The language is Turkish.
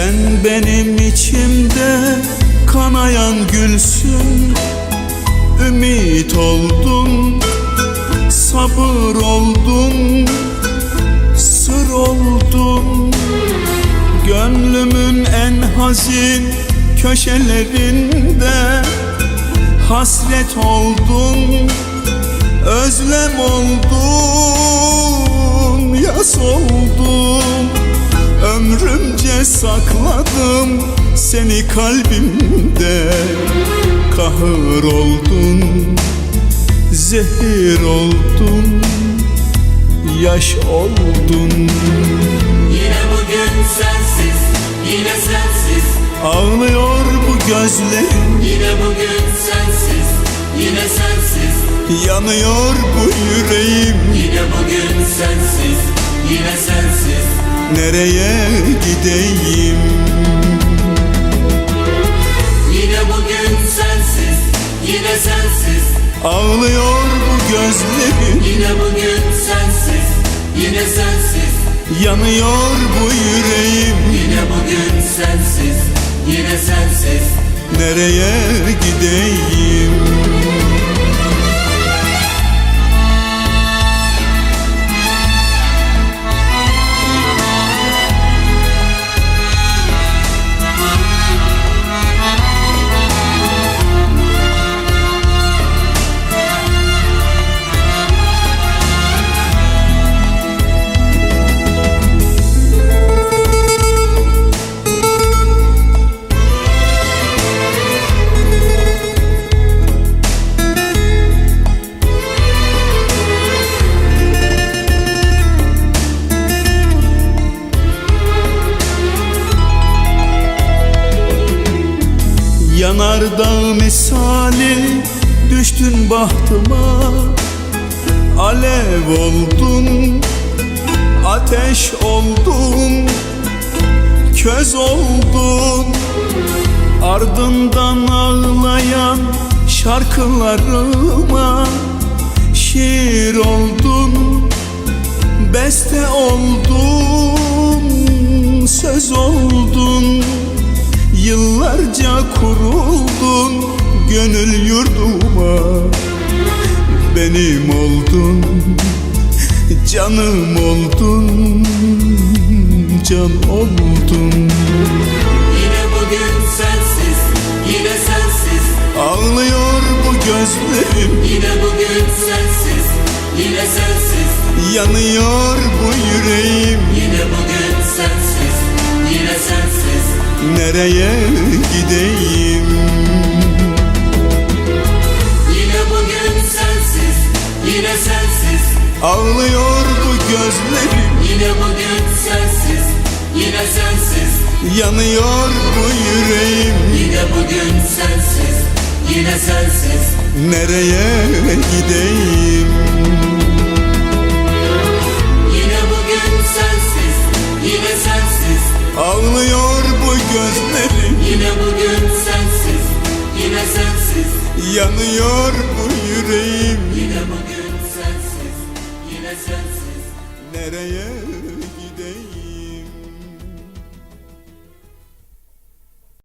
Sen benim içimde kanayan gülsün Ümit oldun, sabır oldun, sır oldun. Gönlümün en hazin köşelerinde Hasret oldun, özlem oldun, yas oldun Ömrümce sakladım seni kalbimde. Kahır oldun, zehir oldun, yaş oldun. Yine bugün sensiz, yine sensiz. Ağlıyor bu gözlerim, Yine bugün sensiz, yine sensiz. Yanıyor bu yüreğim. Yine bugün sensiz, yine sensiz Nereye gideyim? Yine bugün sensiz, yine sensiz. Ağlıyor bu gözlerim, Yine bugün sensiz, yine sensiz. Yanıyor bu yüreğim. Yine bugün sensiz, yine sensiz. Nereye gideyim? Düştün bahtıma Alev oldun, ateş oldun, köz oldun. Ardından ağlayan şarkılarıma Şiir oldun, beste oldun, söz oldun. Yıllarca kuruldun gönül yurduma Benim oldun, canım oldun, can oldun. Yine bugün sensiz, yine sensiz. Ağlıyor bu gözlerim, Yine bugün sensiz, yine sensiz. Yanıyor bu yüreğim. Yine bugün sensiz, yine sensiz. Nereye gideyim? Ağlıyor bu gözlerim, Yine bugün sensiz, yine sensiz. Yanıyor bu yüreğim. Yine bugün sensiz, yine sensiz. Nereye gideyim? Yine bugün sensiz, yine sensiz. Ağlıyor bu gözlerim, Yine bugün sensiz, yine sensiz. Yanıyor bu yüreğim sensiz Nereye gideyim?